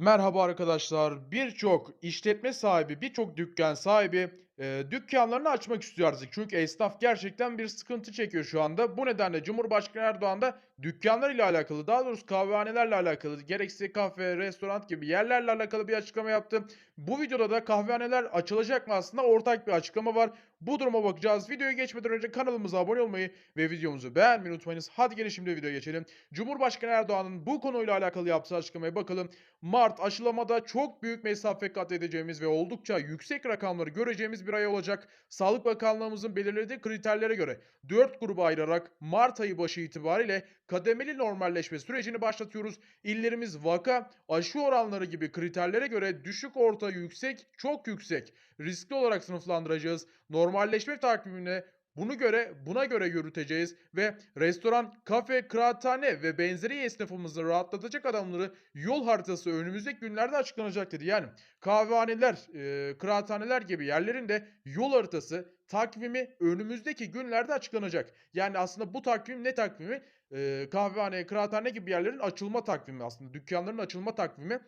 Merhaba arkadaşlar. Birçok işletme sahibi, birçok dükkan sahibi eee dükkânlarını açmak istiyor artık. Çünkü esnaf gerçekten bir sıkıntı çekiyor şu anda. Bu nedenle Cumhurbaşkanı Erdoğan da dükkânlarıyla alakalı, daha doğrusu kahvehanelerle alakalı, gerekse kafe, restoran gibi yerlerle alakalı bir açıklama yaptı. Bu videoda da kahvehaneler açılacak mı aslında ortak bir açıklama var. Bu duruma bakacağız. Videoya geçmeden önce kanalımıza abone olmayı ve videomuzu beğenmeyi unutmayınız. Hadi gelin şimdi videoya geçelim. Cumhurbaşkanı Erdoğan'ın bu konuyla alakalı yaptığı açıklamaya bakalım. Mart aşılamada çok büyük mesafe kat edeceğimiz ve oldukça yüksek rakamları göreceğimiz bir ay olacak. Sağlık Bakanlığımızın belirlediği kriterlere göre 4 gruba ayırarak Mart ayı başı itibariyle kademeli normalleşme sürecini başlatıyoruz. İllerimiz vaka, aşı oranları gibi kriterlere göre düşük, orta, yüksek, çok yüksek riskli olarak sınıflandıracağız. Normalleşme takvimine bunu göre buna göre yürüteceğiz ve restoran, kafe, kıraathane ve benzeri esnafımızı rahatlatacak adamları yol haritası önümüzdeki günlerde açıklanacak dedi. Yani kahvehaneler, eee, kıraathaneler gibi yerlerin de yol haritası, takvimi önümüzdeki günlerde açıklanacak. Yani aslında bu takvim ne takvimi? Eee, kahvehane, kıraathane gibi yerlerin açılma takvimi aslında. Dükkânların açılma takvimi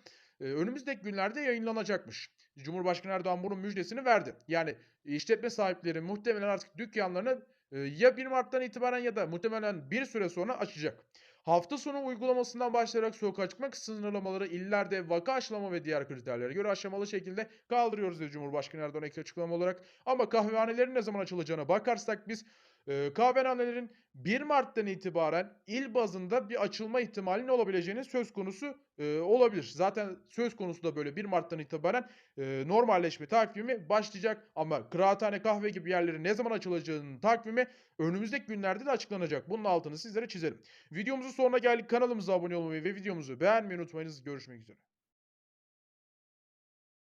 önümüzdeki günlerde yayınlanacakmış. Cumhurbaşkanı Erdoğan bunun müjdesini verdi. Yani işletme sahipleri muhtemelen artık dükkânlarını eee, ya 1 Mart'tan itibaren ya da muhtemelen bir süre sonra açacak. Hafta sonu uygulamasından başlayarak sokağa çıkma sınırlamaları illerde vaka aşılama ve diğer kriterlere göre aşamalı şekilde kaldırıyoruz dedi Cumhurbaşkanı Erdoğan ek açıklama olarak. Ama kahvehanelerin ne zaman açılacağına bakarsak biz eee kahvehanelerin 1 Mart'tan itibaren il bazında bir açılma ihtimalinin olabileceğinin söz konusu eee, olabilir. Zaten söz konusu da böyle 1 Mart'tan itibaren eee, normalleşme takvimi başlayacak. Ama kıraathane, kahve gibi yerlerin ne zaman açılacağının takvimi önümüzdeki günlerde de açıklanacak. Bunun altını sizlere çizelim. Videomuzun sonuna geldik. Kanalımıza abone olmayı ve videomuzu beğenmeyi unutmayınız. Görüşmek üzere.